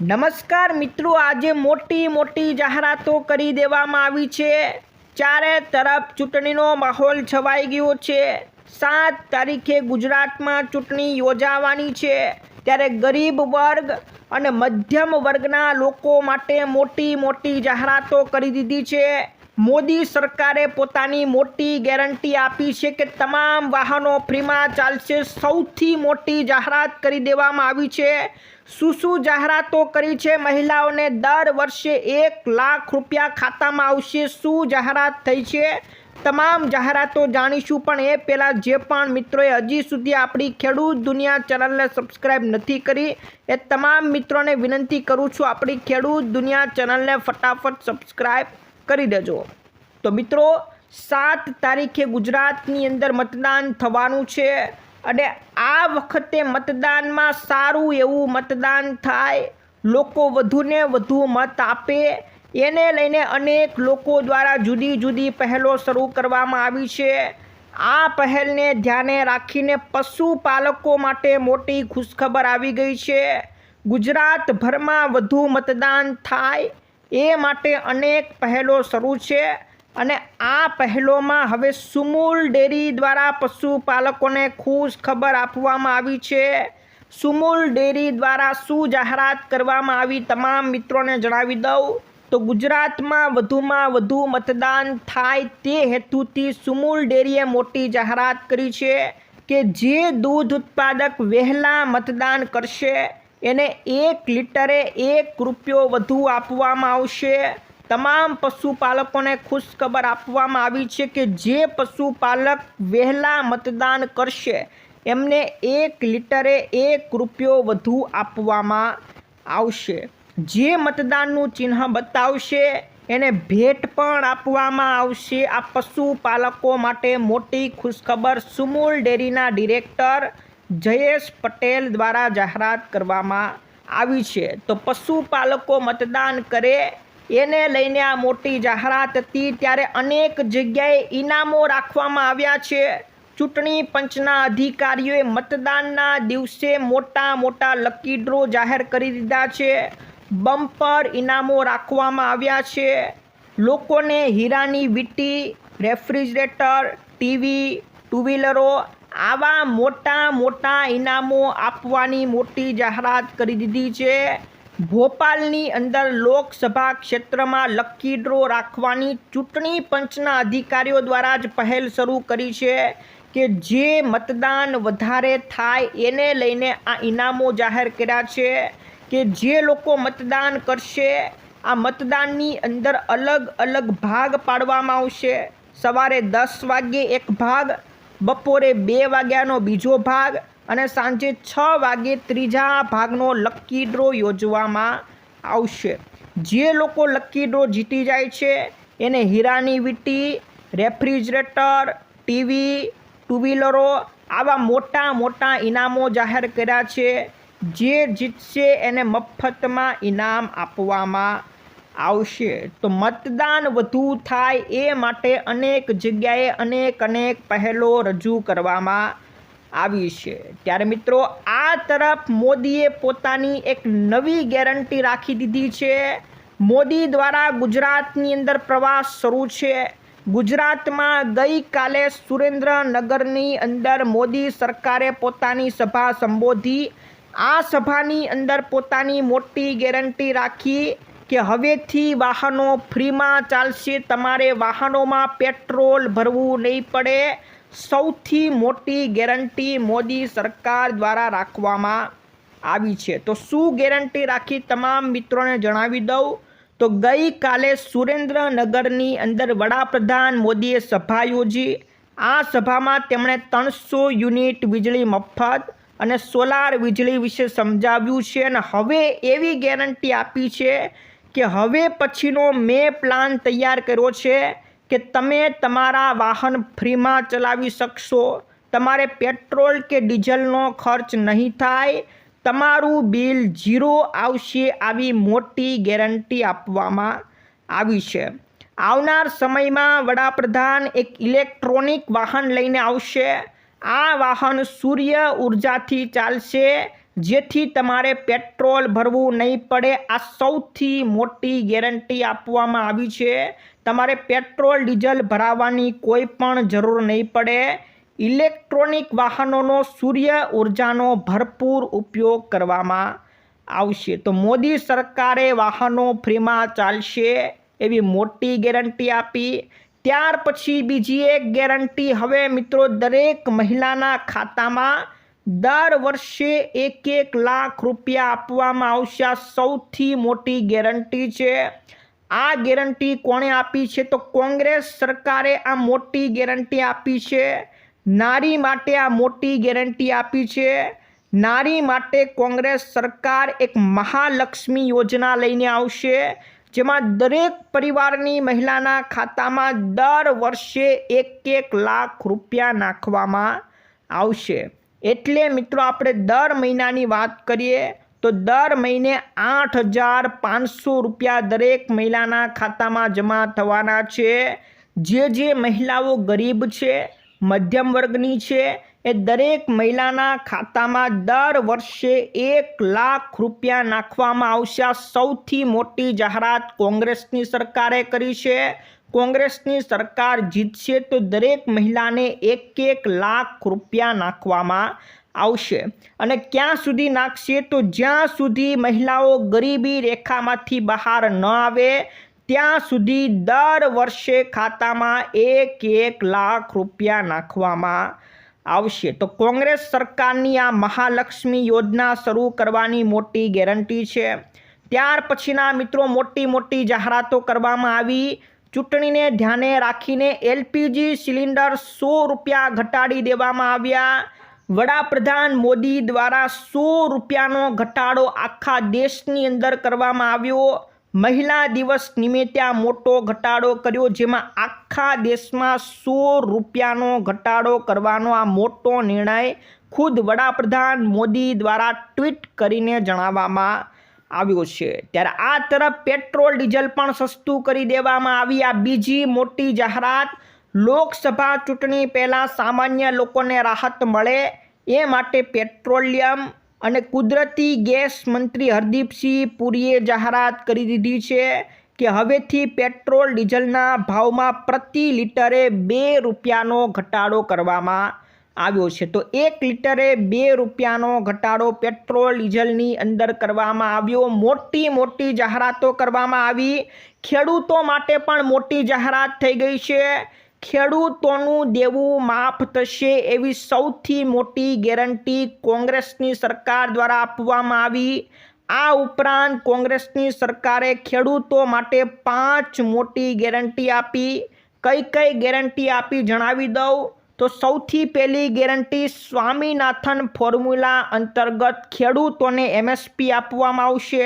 નમસ્કાર મિત્રો, આજે મોટી મોટી જાહેરાતો કરી દેવામાં આવી છે. ચારે તરફ ચૂંટણીનો માહોલ છવાઈ ગયો છે. સાત તારીખે ગુજરાતમાં ચૂંટણી યોજાવાની છે. ત્યારે ગરીબ વર્ગ અને મધ્યમ વર્ગના લોકો માટે મોટી મોટી જાહેરાતો કરી દીધી છે. મોદી સરકારે પોતાની મોટી ગેરંટી આપી છે કે તમામ વાહનો ફ્રીમાં ચાલશે. સૌથી મોટી જાહેરાત કરી દેવામાં આવી છે. શું શું જાહેરાતો કરી છે? મહિલાઓને દર વર્ષે એક લાખ રૂપિયા ખાતામાં આવશે. શું જાહેરાત થઈ છે? તમામ જાહેરાતો જાણીશું, પણ એ પહેલાં જે પણ મિત્રોએ હજી સુધી આપણી ખેડૂત દુનિયા ચેનલને સબસ્ક્રાઈબ નથી કરી, એ તમામ મિત્રોને વિનંતી કરું છું, આપણી ખેડૂત દુનિયા ચેનલને ફટાફટ સબસ્ક્રાઈબ કરી દેજો. તો મિત્રો, સાત તારીખે ગુજરાતની અંદર મતદાન થવાનું છે અને આ વખતે મતદાનમાં સારું એવું મતદાન થાય, લોકો વધુને વધુ મત આપે, એને લઈને અનેક લોકો દ્વારા જુદી જુદી પહેલો શરૂ કરવામાં આવી છે. આ પહેલને ધ્યાને રાખીને પશુપાલકો માટે મોટી ખુશખબર આવી ગઈ છે. ગુજરાતભરમાં વધુ મતદાન થાય એ માટે અનેક પહેલો શરૂ છે અને આ પહેલોમાં હવે સુમૂલ ડેરી દ્વારા પશુપાલકોને ખુશ ખબર આપવામાં આવી છે. સુમૂલ ડેરી દ્વારા શું જાહેરાત કરવામાં આવી તમામ મિત્રોને જણાવી દઉં. તો ગુજરાતમાં વધુમાં વધુ મતદાન થાય તે હેતુથી સુમૂલ ડેરીએ મોટી જાહેરાત કરી છે કે જે દૂધ ઉત્પાદક વહેલા મતદાન કરશે. એને એક લીટરે એક રૂપિયો વધુ આપવામાં આવશે. તમામ પશુપાલકોને ખુશખબર આપવામાં આવી છે કે જે પશુપાલક વહેલા મતદાન કરશે, એમને એક લીટરે એક રૂપિયો વધુ આપવામાં આવશે. જે મતદાનનું ચિહ્ન બતાવશે, એને ભેટ પણ આપવામાં આવશે. આ પશુપાલકો માટે મોટી ખુશખબર. સુમૂલ ડેરીના ડિરેક્ટર જયેશ પટેલ દ્વારા જાહેરાત કરવામાં આવી છે. તો પશુપાલકો મતદાન કરે, એને લઈને આ મોટી જાહેરાત હતી. ત્યારે અનેક જગ્યાએ ઇનામો રાખવામાં આવ્યા છે. ચૂંટણી પંચના અધિકારીઓએ મતદાનના દિવસે મોટા મોટા લકી ડ્રો જાહેર કરી દીધા છે. બમ્પર ઇનામો રાખવામાં આવ્યા છે. લોકોને હીરાની વીટી, રેફ્રિજરેટર, ટીવી, ટુ વ્હીલરો આવા મોટા મોટા ઇનામો આપવાની મોટી જાહેરાત કરી દીધી છે. ભોપાલની અંદર લોકસભા ક્ષેત્રમાં લકી ડ્રો રાખવાની ચૂંટણી પંચના અધિકારીઓ દ્વારા જ પહેલ શરૂ કરી છે કે જે મતદાન વધારે થાય એને લઈને આ ઇનામો જાહેર કર્યા છે કે જે લોકો મતદાન કરશે આ મતદાનની અંદર અલગ અલગ ભાગ પાડવામાં આવશે. સવારે દસ વાગ્યે એક ભાગ બપોરે બે વાગ્યાનો બીજો ભાગ અને સાંજે છ વાગે ત્રીજા ભાગનો લકી ડ્રો યોજવામાં આવશે. જે લોકો લકી ડ્રો જીતી જાય છે, એને હીરાની વીટી, રેફ્રિજરેટર, ટીવી ટુ વ્હીલરો આવા મોટા મોટા ઇનામો જાહેર કર્યા છે. જે જીતશે એને મફતમાં ઇનામ આપવામાં આવશે. તો મતદાન વધુ થાય એ માટે અનેક જગ્યાએ અનેક અનેક પહેલો રજૂ કરવામાં આવી છે. ત્યારે મિત્રો, આ તરફ મોદીએ પોતાની એક નવી ગેરંટી રાખી દીધી છે. મોદી દ્વારા ગુજરાતની અંદર પ્રવાસ શરૂ છે. ગુજરાતમાં ગઈકાલે સુરેન્દ્રનગરની અંદર મોદી સરકારે પોતાની સભા સંબોધી. આ સભાની અંદર પોતાની મોટી ગેરંટી રાખી કે હવેથી વાહનો ફ્રીમાં ચાલશે. તમારે વાહનોમાં પેટ્રોલ ભરવું નહીં પડે. સૌથી મોટી ગેરંટી મોદી સરકાર દ્વારા રાખવામાં આવી છે. તો શું ગેરંટી રાખી તમામ મિત્રોને જણાવી દઉં. તો ગઈકાલે સુરેન્દ્રનગરની અંદર વડાપ્રધાન મોદીએ સભા યોજી. આ સભામાં તેમણે ત્રણસો યુનિટ વીજળી મફત અને સોલાર વીજળી વિશે સમજાવ્યું છે અને હવે એવી ગેરંટી આપી છે કે હવે પછીનો મેં પ્લાન તૈયાર કર્યો છે કે તમે તમારા વાહન ફ્રીમાં ચલાવી શકશો. તમારે પેટ્રોલ કે ડીઝલનો ખર્ચ નહીં થાય. તમારું બિલ ઝીરો આવશે આવી મોટી ગેરંટી આપવામાં આવી છે. આવનાર સમયમાં વડાપ્રધાન એક ઇલેક્ટ્રોનિક વાહન લઈને આવશે. આ વાહન સૂર્ય ઉર્જાથી ચાલશે. જેથી તમારે પેટ્રોલ ભરવું નહીં પડે. આ સૌથી મોટી ગેરંટી આપવામાં આવી છે. તમારે પેટ્રોલ, ડીઝલ ભરાવવાની કોઈ પણ જરૂર નહીં પડે. ઇલેક્ટ્રોનિક વાહનોનો સૂર્ય ઉર્જાનો ભરપૂર ઉપયોગ કરવામાં આવશે. તો મોદી સરકારે વાહનો ફ્રીમાં ચાલશે એવી મોટી ગેરંટી આપી. ત્યાર પછી બીજી એક ગેરંટી. હવે મિત્રો, દરેક મહિલાના ખાતામાં દર વર્ષે એક એક લાખ રૂપિયા આપવામાં આવશે. આ સૌથી મોટી ગેરંટી છે. આ ગેરંટી કોણે આપી છે? તો કોંગ્રેસ સરકારે આ મોટી ગેરંટી આપી છે. નારી માટે આ મોટી ગેરંટી આપી છે. નારી માટે કોંગ્રેસ સરકાર એક મહાલક્ષ્મી યોજના લઈને આવશે. જેમાં દરેક પરિવારની મહિલાના ખાતામાં દર વર્ષે એક એક લાખ રૂપિયા નાખવામાં આવશે. એટલે મિત્રો આપણે દર મહિનાની વાત કરીએ તો દર મહિને આઠ હજાર પાંચસો રૂપિયા દરેક મહિલાના ખાતામાં જમા થવાના છે. જે જે મહિલાઓ ગરીબ છે, મધ્યમ વર્ગની છે, એ દરેક મહિલાના ખાતામાં દર વર્ષે એક લાખ રૂપિયા નાખવામાં આવશે. સૌથી મોટી જાહેરાત કોંગ્રેસની સરકારે કરી છે. કોંગ્રેસની સરકાર જીતશે તો દરેક મહિલાને એક એક લાખ રૂપિયા નાખવામાં આવશે. અને ક્યાં સુધી નાખશે તો જ્યાં સુધી મહિલાઓ ગરીબી રેખામાંથી બહાર ન આવે, ત્યાં સુધી દર વર્ષે ખાતામાં એક એક લાખ રૂપિયા નાખવામાં આવશે. તો કોંગ્રેસ સરકારની આ મહાલક્ષ્મી યોજના શરૂ કરવાની મોટી ગેરંટી છે. ત્યાર પછીના મિત્રો મોટી મોટી જાહેરાતો કરવામાં આવી. ચૂંટણીને ધ્યાને રાખીને એલપીજી સિલિન્ડર સો રૂપિયા ઘટાડી દેવામાં આવ્યા. વડાપ્રધાન મોદી દ્વારા સો રૂપિયાનો ઘટાડો આખા દેશની અંદર કરવામાં આવ્યો. મહિલા દિવસ નિમિત્તે મોટો ઘટાડો કર્યો, જેમાં આખા દેશમાં સો રૂપિયાનો ઘટાડો કરવાનો આ મોટો નિર્ણય ખુદ વડાપ્રધાન મોદી દ્વારા ટ્વીટ કરીને જણાવવામાં આવ્યો છે. ત્યારે આ તરફ પેટ્રોલ, ડીઝલ પણ સસ્તું કરી દેવામાં આવી. આ બીજી મોટી જાહેરાત, લોકસભા ચૂંટણી પહેલાં સામાન્ય લોકોને રાહત મળે એ માટે પેટ્રોલિયમ અને કુદરતી ગેસ મંત્રી હરદીપસિંહ પુરીએ જાહેરાત કરી દીધી છે કે હવેથી પેટ્રોલ, ડીઝલના ભાવમાં પ્રતિ લિટરે બે રૂપિયાનો ઘટાડો કરવામાં આવ્યો છે. તો એક લિટરે બે રૂપિયાનો ઘટાડો પેટ્રોલ, ડીઝલની અંદર કરવામાં આવ્યો. મોટી મોટી જાહેરાતો કરવામાં આવી. ખેડૂતો માટે પણ મોટી જાહેરાત થઈ ગઈ છે. ખેડૂતોનું દેવું માફ થશે એવી સૌથી મોટી ગેરંટી કોંગ્રેસની સરકાર દ્વારા આપવામાં આવી. આ ઉપરાંત કોંગ્રેસની સરકારે ખેડૂતો માટે પાંચ મોટી ગેરંટી આપી. કઈ કઈ ગેરંટી આપી જણાવી દઉં? તો સૌથી પહેલી ગેરંટી સ્વામીનાથન ફોર્મ્યુલા અંતર્ગત ખેડૂતોને એમએસપી આપવામાં આવશે.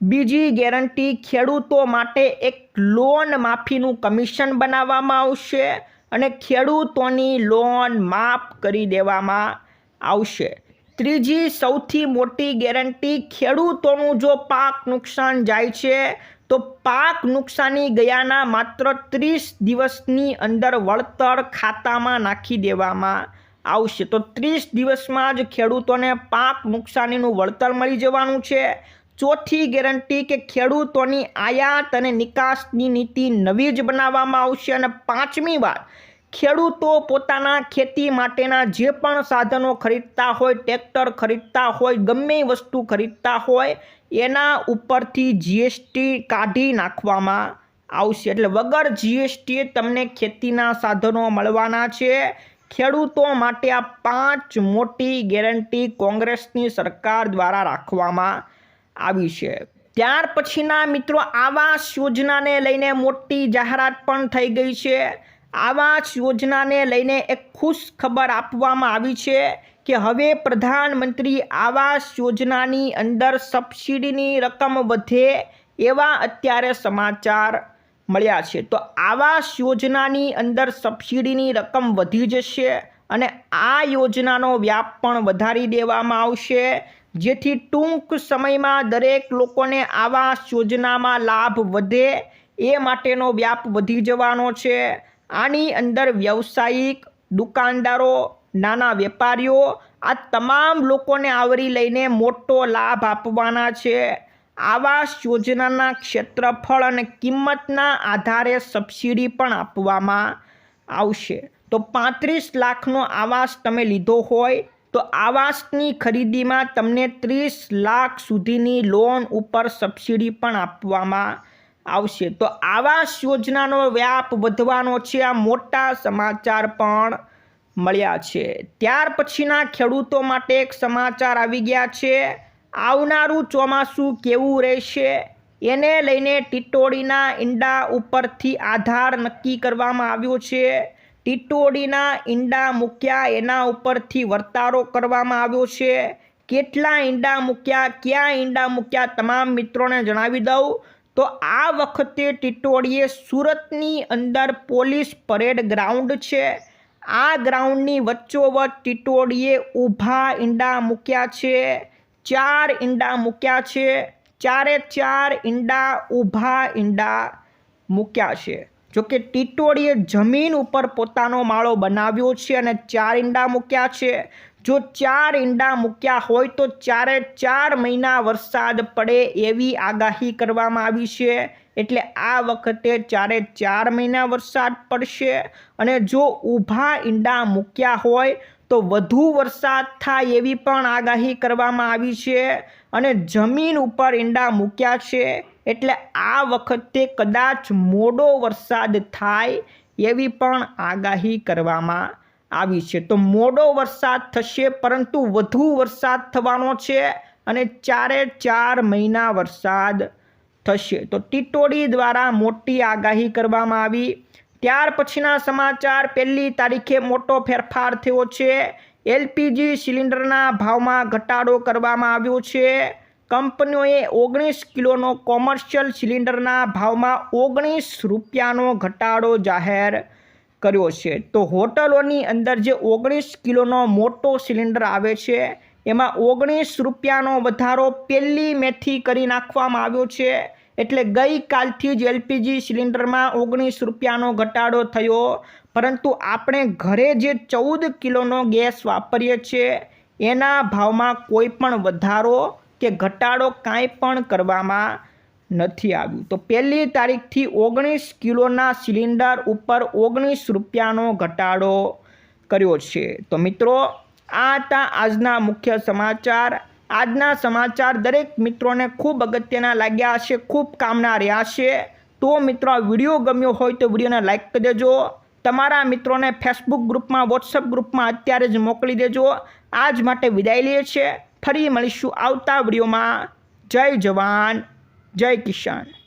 બીજી ગેરંટી ખેડૂતો માટે એક લોન માફીનું કમિશન બનાવવામાં આવશે અને ખેડૂતોની લોન માફ કરી દેવામાં આવશે. ત્રીજી સૌથી મોટી ગેરંટી ખેડૂતોનું જો પાક નુકસાન જાય છે તો પાક નુકસાની ગયાના માત્ર ત્રીસ દિવસની અંદર વળતર ખાતામાં નાખી દેવામાં આવશે. તો ત્રીસ દિવસમાં જ ખેડૂતોને પાક નુકસાનીનું વળતર મળી જવાનું છે. ચોથી ગેરંટી કે ખેડૂતોની આયાત અને નિકાસની નીતિ નવી જ બનાવવામાં આવશે. અને પાંચમી વાત ખેડૂતો પોતાના ખેતી માટેના જે પણ સાધનો ખરીદતા હોય, ટ્રેક્ટર ખરીદતા હોય, ગમે વસ્તુ ખરીદતા હોય, એના ઉપરથી જીએસટી કાઢી નાખવામાં આવશે. એટલે વગર જીએસટીએ તમને ખેતીના સાધનો મળવાના છે. ખેડૂતો માટે આ પાંચ મોટી ગેરંટી કોંગ્રેસની સરકાર દ્વારા રાખવામાં આવી છે. ત્યાર પછીના મિત્રો આવાસ યોજનાને લઈને મોટી જાહેરાત પણ થઈ ગઈ છે. આવાસ યોજનાને લઈને એક ખુશ ખબર આપવામાં આવી છે કે હવે પ્રધાનમંત્રી આવાસ યોજનાની અંદર સબસિડીની રકમ વધે એવા અત્યારે સમાચાર મળ્યા છે. તો આવાસ યોજનાની અંદર સબસિડીની રકમ વધી જશે અને આ યોજનાનો વ્યાપ પણ વધારી દેવામાં આવશે, જેથી ટૂંક સમયમાં દરેક લોકોને આવાસ યોજનામાં લાભ વધે એ માટેનો વ્યાપ વધી જવાનો છે. આની અંદર વ્યવસાયિક દુકાનદારો, નાના વેપારીઓ, આ તમામ લોકોને આવરી લઈને મોટો લાભ આપવાના છે. આવાસ યોજનાના ક્ષેત્રફળ અને કિંમતના આધારે સબસિડી પણ આપવામાં આવશે. તો પાંત્રીસ લાખનો આવાસ તમે લીધો હોય, તો આવાસની ખરીદીમાં તમને ત્રીસ લાખ સુધીની લોન ઉપર સબસિડી પણ આપવામાં આવશે. તો આવાસ યોજનાનો વ્યાપ વધવાનો છે. આ મોટા સમાચાર પણ મળ્યા છે. ત્યાર પછીના ખેડૂતો માટે એક સમાચાર આવી ગયા છે. આવનારું ચોમાસું કેવું રહેશે? એને લઈને ટીટોડીના ઈંડા ઉપરથી આધાર નક્કી કરવામાં આવ્યો છે. ટીટોડીના ઈંડા મૂક્યા એના ઉપરથી વર્તારો કરવામાં આવ્યો છે. કેટલા ઈંડા મૂક્યા, ક્યાં ઈંડા મૂક્યા તમામ મિત્રોને જણાવી દઉં. તો આ વખતે ટીટોડીએ સુરતની અંદર પોલીસ પરેડ ગ્રાઉન્ડ છે. આ ગ્રાઉન્ડની વચ્ચોવચ્ચ ટીટોડીએ ઊભા ઈંડા મૂક્યા છે. ચાર ઈંડા મૂક્યા છે. ચારે ચાર ઈંડા ઊભા ઈંડા મૂક્યા છે. જોકે ટીટોડીએ જમીન ઉપર પોતાનો માળો બનાવ્યો છે અને ચાર ઈંડા મૂક્યા છે. જો ચાર ઈંડા મૂક્યા હોય તો ચારે ચાર મહિના વરસાદ પડે એવી આગાહી કરવામાં આવી છે. એટલે આ વખતે ચારે ચાર મહિના વરસાદ પડશે અને જો ઊભા ઈંડા મૂક્યા હોય તો વધુ વરસાદ થાય એવી પણ આગાહી કરવામાં આવી છે અને જમીન ઉપર ઈંડા મૂક્યા છે. એટલે આ વખતે કદાચ મોડો વરસાદ થાય એવી પણ આગાહી કરવામાં આવી છે. તો મોડો વરસાદ થશે, પરંતુ વધુ વરસાદ થવાનો છે અને ચારે ચાર મહિના વરસાદ થશે. તો ટીટોડી દ્વારા મોટી આગાહી કરવામાં આવી. ત્યાર પછીના સમાચાર, પહેલી તારીખે મોટો ફેરફાર થયો છે. એલપીજી સિલિન્ડરના ભાવમાં ઘટાડો કરવામાં આવ્યો છે. કંપનીઓએ ઓગણીસ કિલોનો કોમર્શિયલ સિલિન્ડરના ભાવમાં ઓગણીસ રૂપિયાનો ઘટાડો જાહેર કર્યો છે. તો હોટલોની અંદર જે ઓગણીસ કિલોનો મોટો સિલિન્ડર આવે છે, એમાં ઓગણીસ રૂપિયાનો વધારો પહેલી મેથી કરી નાખવામાં આવ્યો છે. એટલે ગઈકાલથી જ એલપીજી સિલિન્ડરમાં ઓગણીસ રૂપિયાનો ઘટાડો થયો. પરંતુ આપણે ઘરે જે ચૌદ કિલોનો ગેસ વાપરીએ છીએ એના ભાવમાં કોઈ પણ વધારો કે ઘટાડો કાંઈ પણ કરવામાં નથી આવ્યું. તો પહેલી તારીખથી ઓગણીસ કિલોના સિલિન્ડર ઉપર ઓગણીસ રૂપિયાનો ઘટાડો કર્યો છે. તો મિત્રો, આ હતા આજના મુખ્ય સમાચાર. આજના સમાચાર દરેક મિત્રોને ખૂબ અગત્યના લાગ્યા હશે, ખૂબ કામના રહ્યા છે તો મિત્રો, આ વીડિયો ગમ્યો હોય તો વિડીયોને લાઇક કરી દેજો. તમારા મિત્રોને ફેસબુક ગ્રુપમાં વોટ્સઅપ ગ્રુપમાં અત્યારે જ મોકલી દેજો. આજ માટે વિદાય લઈએ છીએ. ફરી મળીશું આવતા વિડીયોમાં. જય જવાન. જય કિસાન.